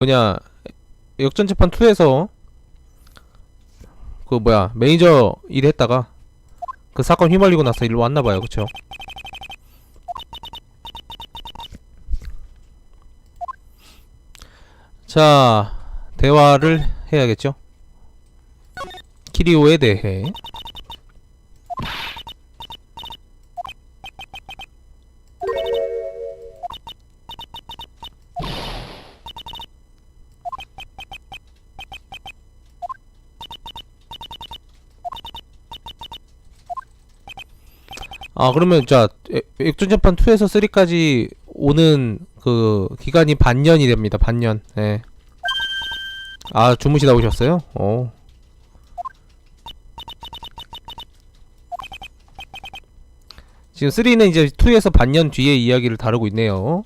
뭐냐 역전재판 2에서 그 뭐야 매니저 일했다가 그 사건 휘말리고 나서 일로 왔나봐요 그쵸? 자 대화를 해야겠죠? 키리오에 대해 아 그러면 자 에- 액전재판 2에서 3까지 오는 그 기간이 반년이 됩니다 반년 예. 아 주무시다 오셨어요? 어 지금 3는 이제 2에서 반년 뒤에 이야기를 다루고 있네요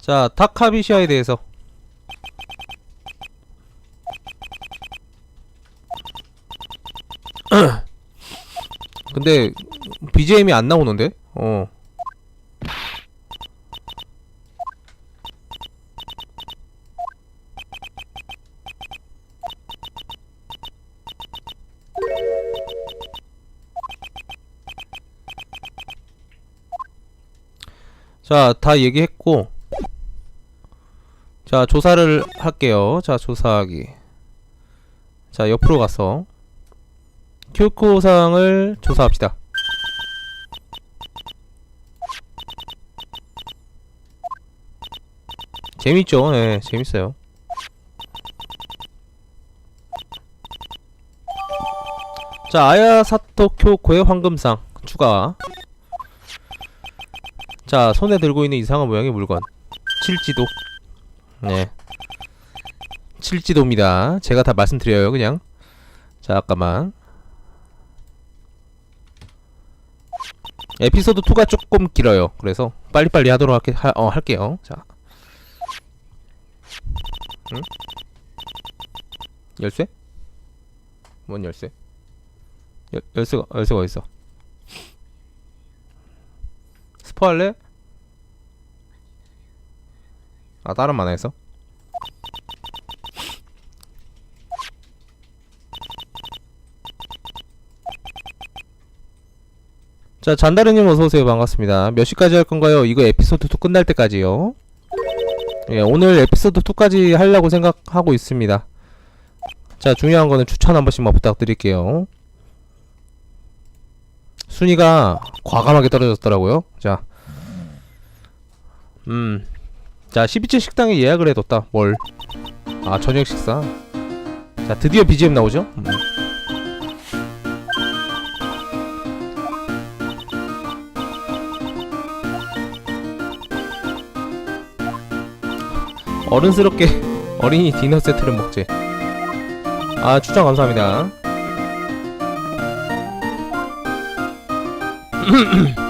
자 타카비시아에 대해서 근데 BGM이 안 나오는데? 어. 자, 다 얘기했고. 자, 조사를 할게요. 자, 조사하기. 자, 옆으로 가서. 큐코상을 조사합시다. 재밌죠? 예, 재밌어요. 자, 아야사토 쿄코의 황금상 추가. 자, 손에 들고 있는 이상한 모양의 물건. 칠지도. 네. 칠지도입니다. 제가 다 말씀드려요, 그냥. 자, 잠깐만. 에피소드 2가 조금 길어요. 그래서 빨리빨리 하도록 할게, 하, 어, 할게요. 자. 응? 열쇠? 뭔 열쇠? 열, 열쇠가, 열쇠가 어딨어? 스포 할래? 아, 다른 만화에서? 자, 잔다르님 어서오세요. 반갑습니다. 몇 시까지 할 건가요? 이거 에피소드 2 끝날 때까지요. 예, 오늘 에피소드 2까지 하려고 생각하고 있습니다. 자, 중요한 거는 추천 한 번씩만 부탁드릴게요. 순위가 과감하게 떨어졌더라고요. 자. 음. 자, 12층 식당에 예약을 해뒀다. 뭘. 아, 저녁 식사. 자, 드디어 BGM 나오죠? 음. 어른스럽게 어린이 디너 세트를 먹지. 아, 추천 감사합니다.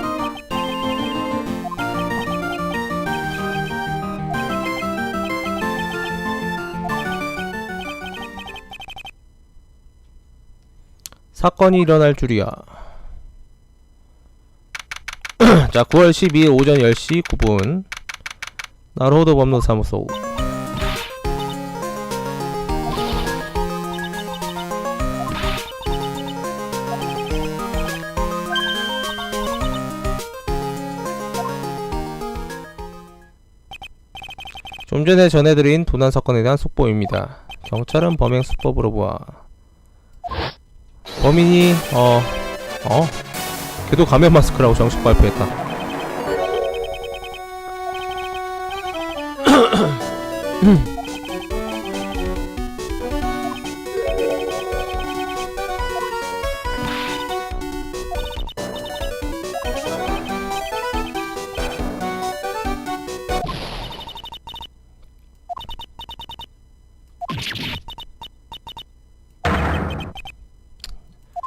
사건이 일어날 줄이야. 자, 9월 12일 오전 10시 9분. 나로도 법무사무소. 좀 전에 전해드린 도난 사건에 대한 속보입니다. 경찰은 범행 수법으로 보아 범인이 어 어? 걔도 가면 마스크라고 정식 발표했다.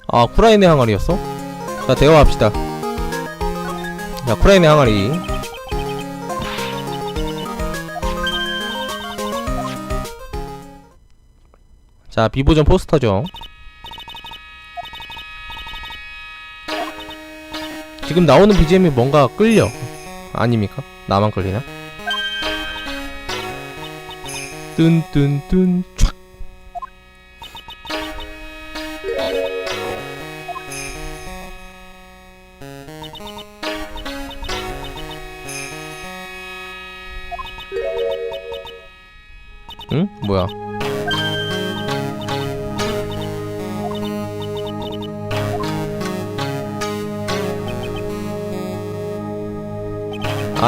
아 쿠라인의 항아리였어? 자 대화합시다. 자 쿠라인의 항아리. 자, 비보전 포스터죠. 지금 나오는 BGM이 뭔가 끌려. 아닙니까? 나만 끌리나? 뚠뚠뚠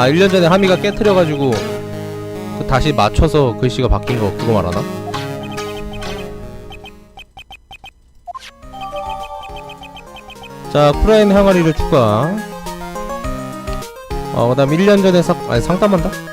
아 1년 전에 하미가 깨트려가지고 그 다시 맞춰서 글씨가 바뀐 거 그거 말하나? 자 프라인 항아리를 추가 어 그 다음 1년 전에 상 아니 상담한다?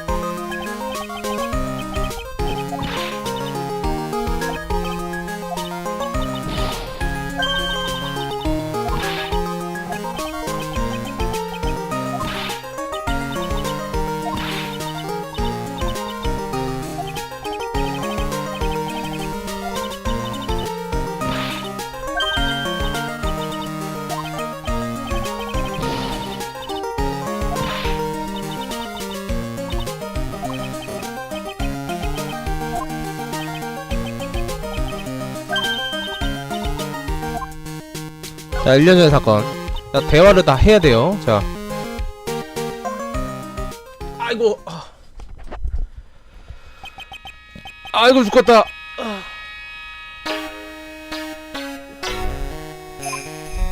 1년 전의 사건. 자 대화를 다 해야 돼요. 자. 아이고. 아. 아이고 죽겠다.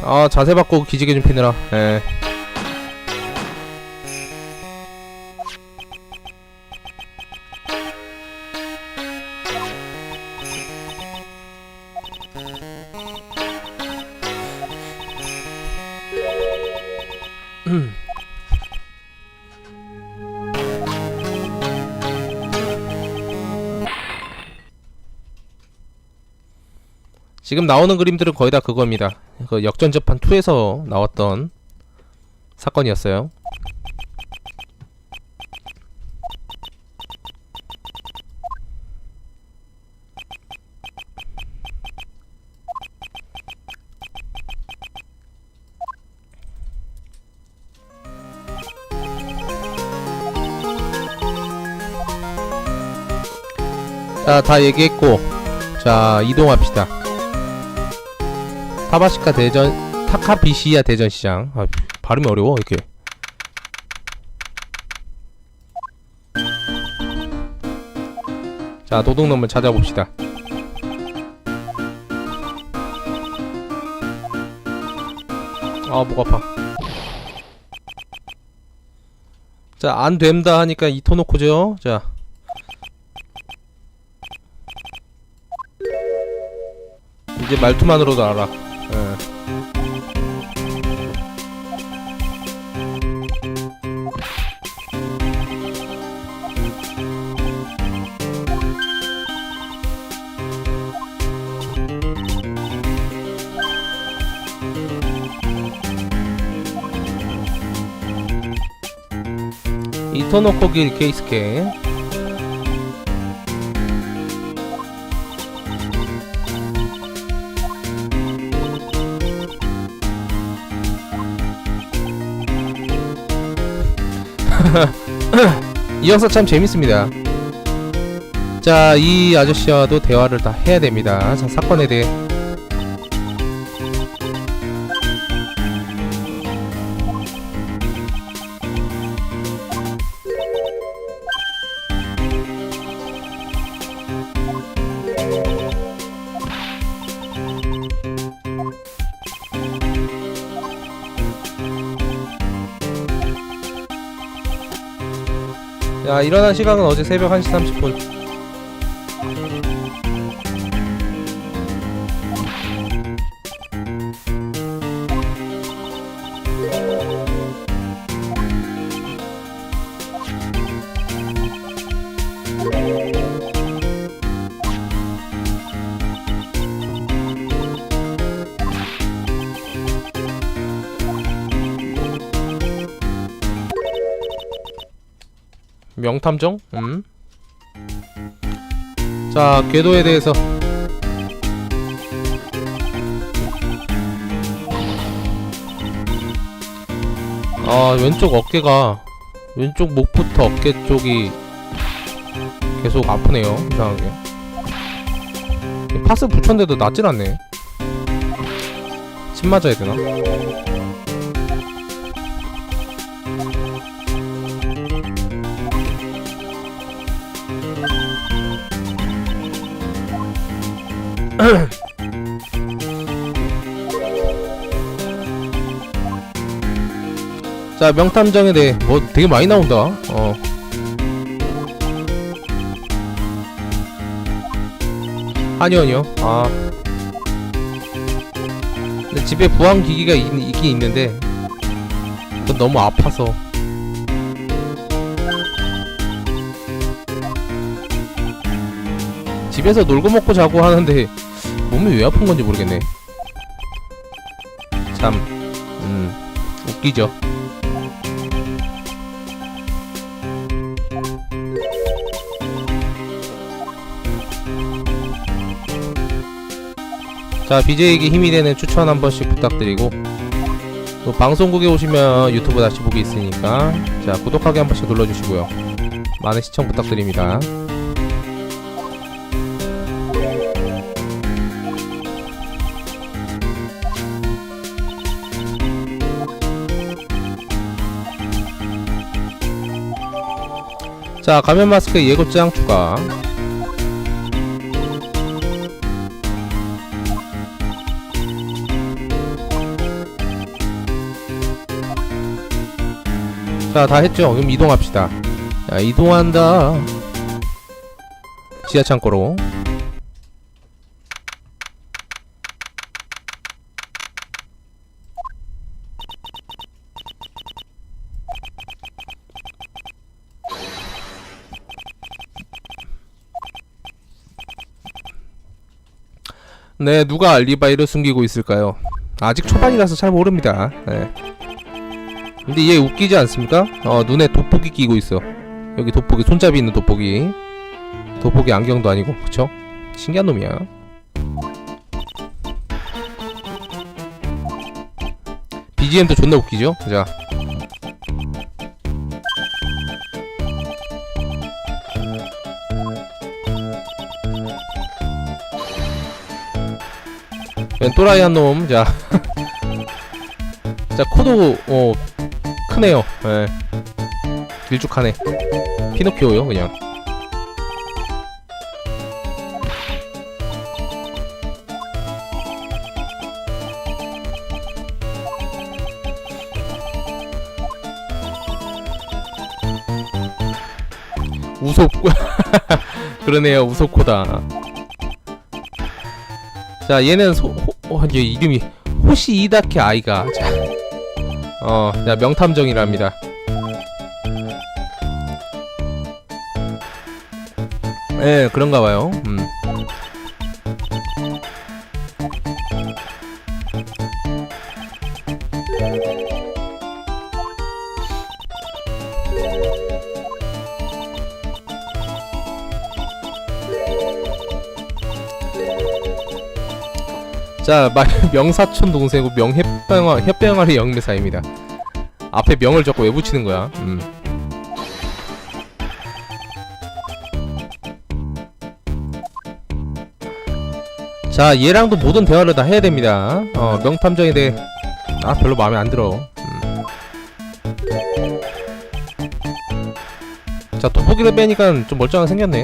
아 자세 바꾸고 기지개 좀 피느라. 예. 지금 나오는 그림들은 거의 다 그겁니다. 그 역전재판 2에서 나왔던 사건이었어요. 자, 다 얘기했고, 자, 이동합시다. 타바시카 대전 타카비시야 대전시장. 아, 발음이 어려워 이렇게. 자 도둑놈을 찾아봅시다. 아목 아파. 자 안됨다 하니까 이토노코죠 자. 이제 말투만으로도 알아. 예. 이토노코길 케이스케 이 영상 참 재밌습니다. 자, 이 아저씨와도 대화를 다 해야 됩니다. 자, 사건에 대해. 일어난 시간은 어제 새벽 1시 30분. 명탐정? 음. 자, 궤도에 대해서 아 왼쪽 어깨가 왼쪽 목부터 어깨 쪽이 계속 아프네요 이상하게 파스 붙였는데도 낫질 않네 침 맞아야 되나? 자 명탐정에 대해 뭐 되게 많이 나온다. 어. 아니요 아니요. 아. 집에 부항 기기가 있, 있긴 있는데 그건 너무 아파서. 집에서 놀고 먹고 자고 하는데 몸이 왜 아픈 건지 모르겠네. 참. 음, 웃기죠 자 BJ에게 힘이 되는 추천 한 번씩 부탁드리고 또 방송국에 오시면 유튜브 다시 보기 있으니까 자 구독하기 한 번씩 눌러주시고요. 많은 시청 부탁드립니다. 자 가면 마스크 예고장 추가 자, 다 했죠? 그럼 이동합시다. 자, 이동한다. 지하 창고로. 네, 누가 알리바이를 숨기고 있을까요? 아직 초반이라서 잘 모릅니다. 네. 근데 얘 웃기지 않습니까? 어 눈에 돋보기 끼고 있어 여기 돋보기 손잡이 있는 돋보기 돋보기 안경도 아니고 그쵸? 신기한 놈이야 BGM도 존나 웃기죠? 자웬 또라이 한 놈 자 자 코도 어 크네요. 예. 길쭉하네. 피노키오요, 그냥. 우소 그러네요 우소코다 자 얘는 소 호, 어, 얘 이름이 호시 이다케 아이가 자, 어, 야 명탐정이랍니다. 예, 그런가 봐요. 음. 자, 마, 명사촌 동생이고 명협병아 협병아리 영매사입니다. 앞에 명을 적고 왜 붙이는 거야? 음. 자, 얘랑도 모든 대화를 다 해야 됩니다. 어, 명탐정에 대해 아 별로 마음에 안 들어. 음. 자, 돋보기를 빼니까 좀 멀쩡하게 생겼네.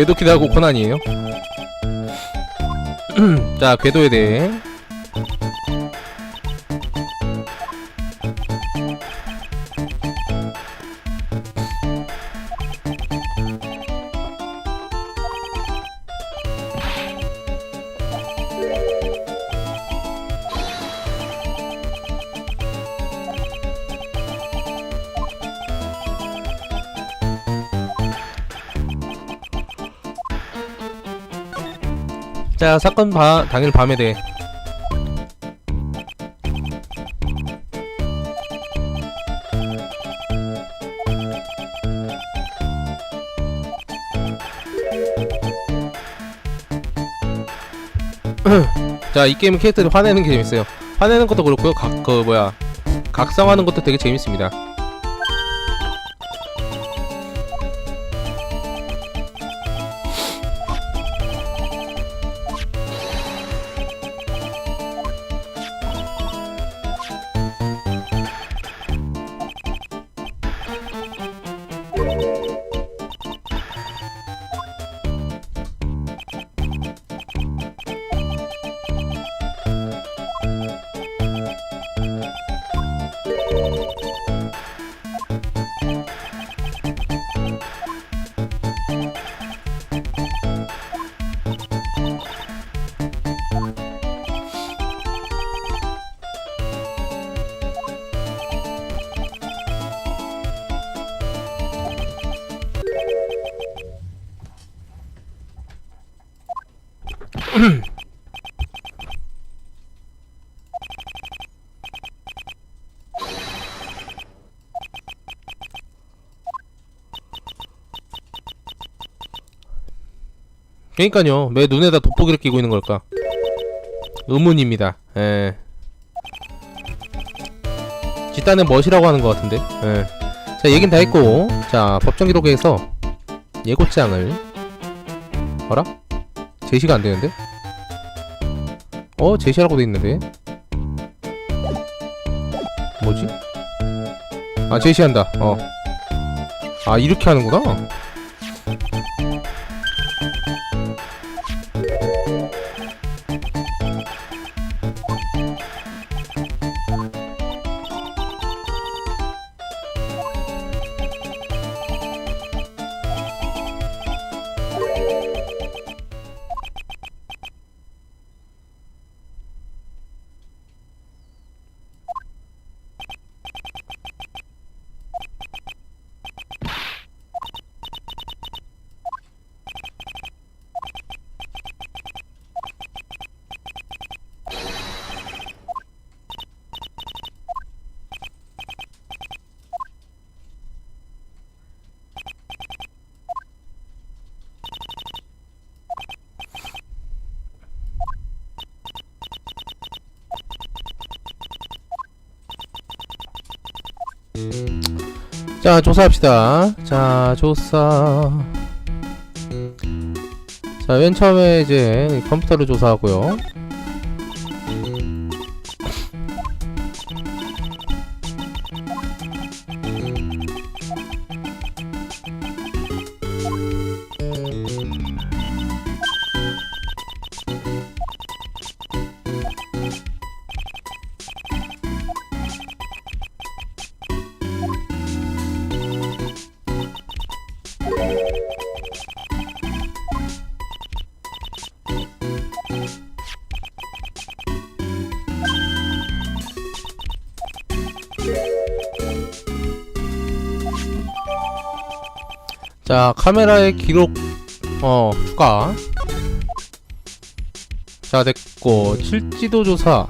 궤도키도 하고 코난이에요. 자, 궤도에 대해 자 사건 바, 당일 밤에 대해 자, 이 게임은 캐릭터를 화내는 게 재밌어요. 화내는 것도 그렇고요. 각, 그, 뭐야. 각성하는 것도 되게 재밌습니다. 그러니까요. 왜 눈에다 돋보기를 끼고 있는 걸까? 의문입니다. 예. 뒷단은 멋이라고 하는 것 같은데. 예. 자, 얘긴 다 했고, 자, 법정 기록에서 예고장을 어라? 제시가 안 되는데? 어, 제시라고 돼 있는데. 뭐지? 아, 제시한다. 어. 아, 이렇게 하는구나. 자, 조사합시다. 자, 조사. 자, 맨 처음에 이제 컴퓨터를 조사하고요. 자, 카메라의 기록, 어, 추가. 자, 됐고, 실지도 조사.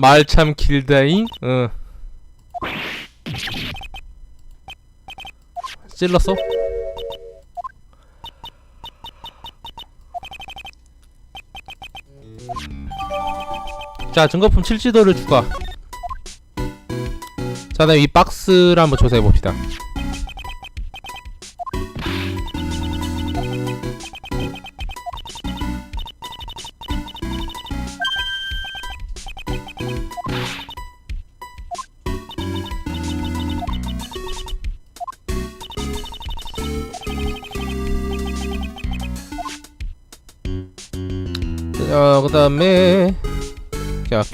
말 참 길다잉? 어. 찔렀어? 자, 증거품 칠지도를 추가. 자, 다음 이 박스를 한번 조사해 봅시다.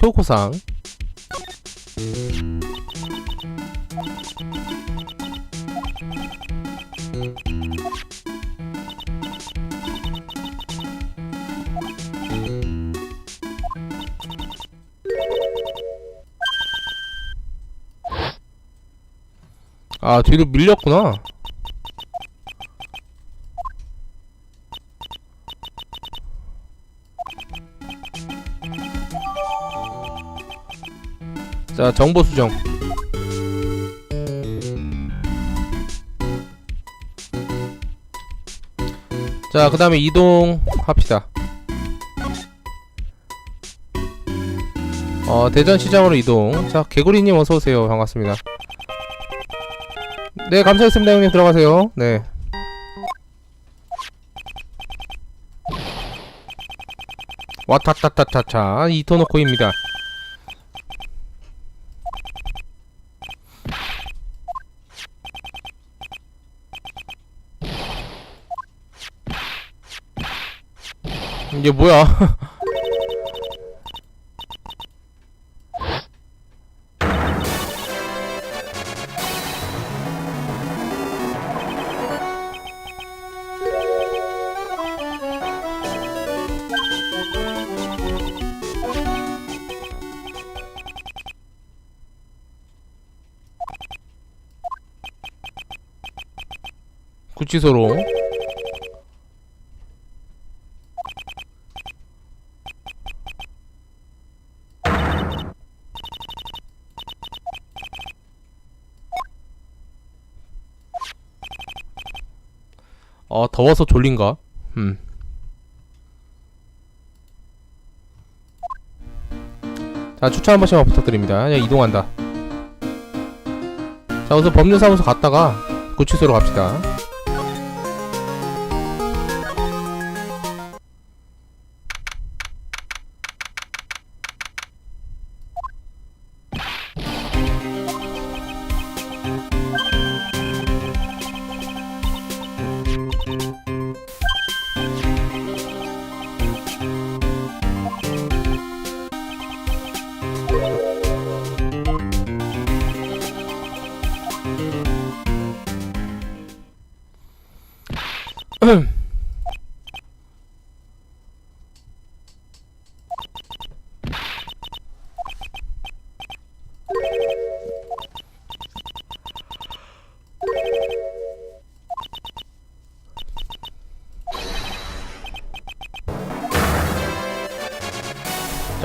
자, 교코상. 아, 뒤로 밀렸구나. 자, 정보 수정. 자, 그 다음에 이동 합시다. 어, 대전시장으로 이동. 자, 개구리님 어서오세요. 반갑습니다. 네, 감사했습니다, 형님. 들어가세요. 네. 와타타타타타 이토노코입니다. 이게 뭐야? 구치소로 더워서 졸린가? 음. 자 추천 한 번씩만 부탁드립니다. 그냥 이동한다. 자 우선 법률사무소 갔다가 구치소로 갑시다.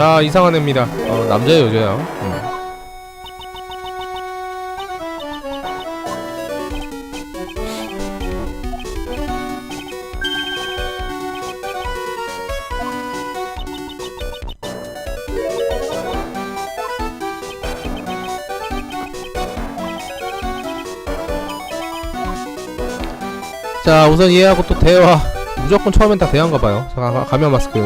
자 이상한 애입니다. 어, 남자예요 여자야? 음. 자 우선 얘하고 또 대화 무조건 처음엔 다 대화인가 봐요. 자 가- 가면 마스크.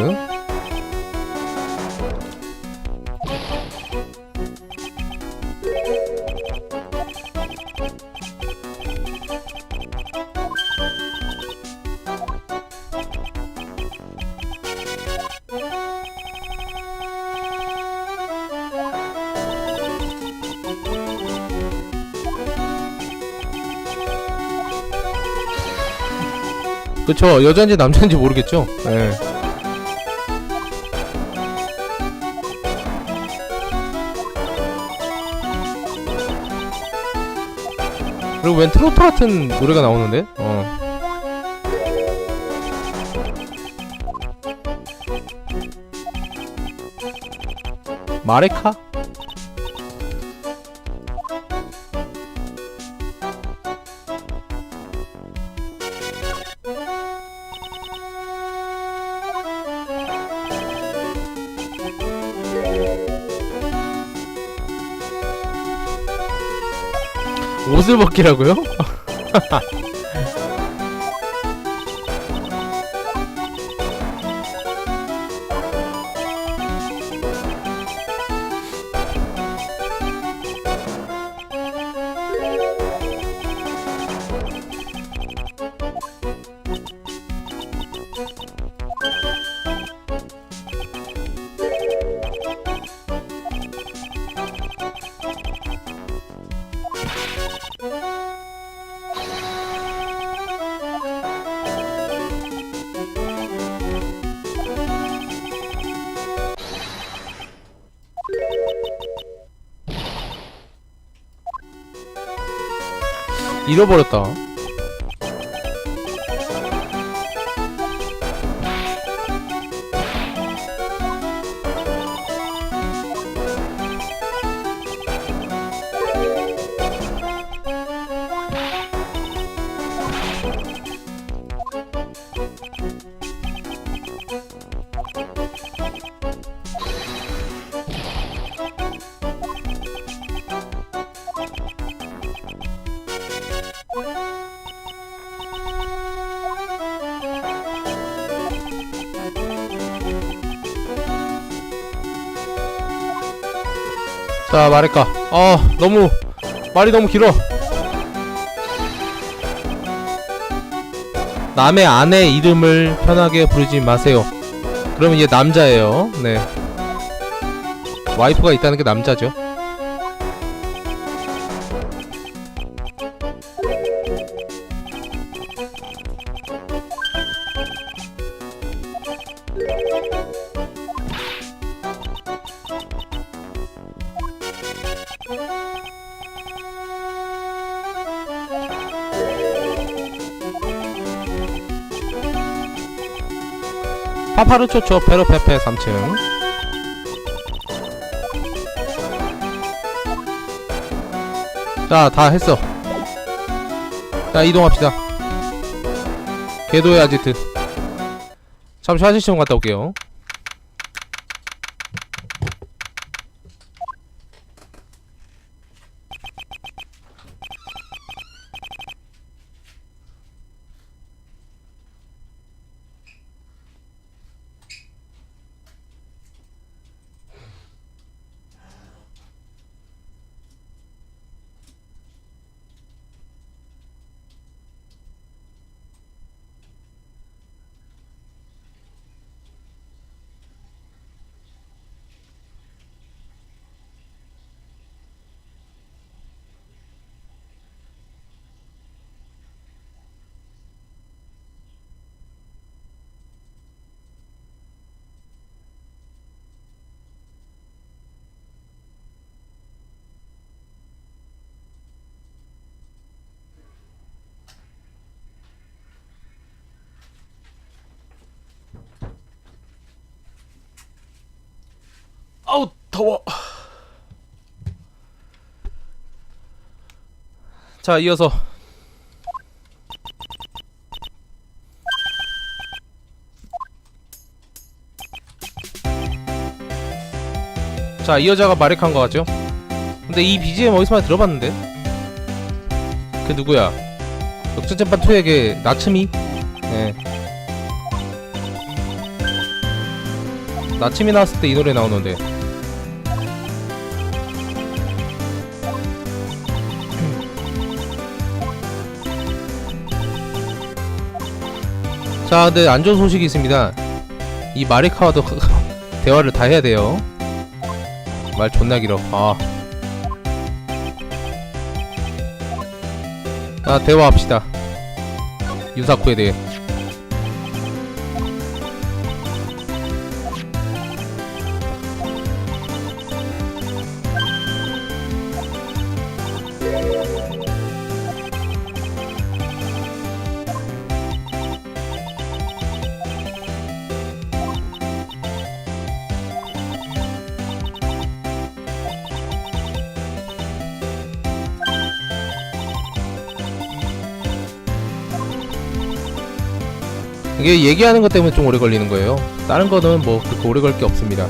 그쵸 여자인지 남자인지 모르겠죠 예. 그리고 웬 트로트 같은 노래가 나오는데 어 마레카? 옷을 벗기라고요? 잃어버렸다. 자, 말할까. 아, 너무, 말이 너무 길어. 남의 아내 이름을 편하게 부르지 마세요. 그러면 이제 남자예요. 네. 와이프가 있다는 게 남자죠. 파파르초초 페로페페 3층. 자 다 했어. 자 이동합시다. 궤도의 아지트. 잠시 화장실 좀 갔다 올게요 아우 더워 자 이어서 자 이 여자가 마렉한 거 같죠? 근데 이 BGM 어디서 많이 들어봤는데? 그 누구야? 역전재판 2에게 나츠미? 네 나침이 나왔을 때 이 노래 나오는데 자 근데 안 좋은 소식이 있습니다. 이 마리카와도 대화를 다 해야 돼요. 말 존나 길어. 아. 자 대화합시다. 유사쿠에 대해 얘기하는 것 때문에 좀 오래 걸리는 거예요. 다른 거는 뭐 그렇게 오래 걸 게 없습니다.